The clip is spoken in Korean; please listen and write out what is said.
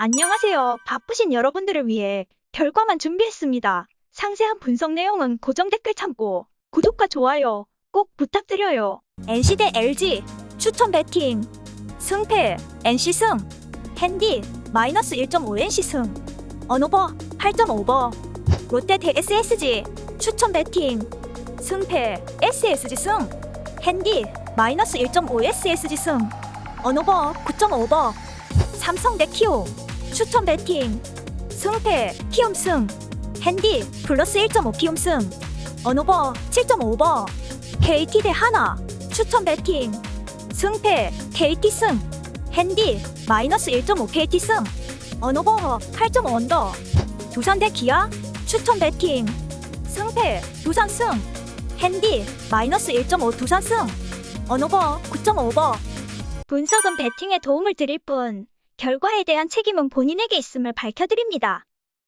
안녕하세요. 바쁘신 여러분들을 위해 결과만 준비했습니다. 상세한 분석 내용은 고정 댓글 참고 구독과 좋아요 꼭 부탁드려요. NC 대 LG 추천 배팅 승패 NC 승 핸디 마이너스 1.5 NC 승 언오버 8.5버 롯데 대 SSG 추천 배팅 승패 SSG 승 핸디 마이너스 1.5 SSG 승 언오버 9.5버 삼성 대 키오 추천 배팅 승패 키움 승 핸디 플러스 1.5 키움 승 언오버 7.5버 KT 대 하나 추천 배팅 승패 KT 승 핸디 마이너스 1.5 KT 승 언오버 8.5 언더. 두산 대 기아 추천 배팅 승패 두산 승 핸디 마이너스 1.5 두산 승 언오버 9.5버. 분석은 배팅에 도움을 드릴 뿐 결과에 대한 책임은 본인에게 있음을 밝혀드립니다.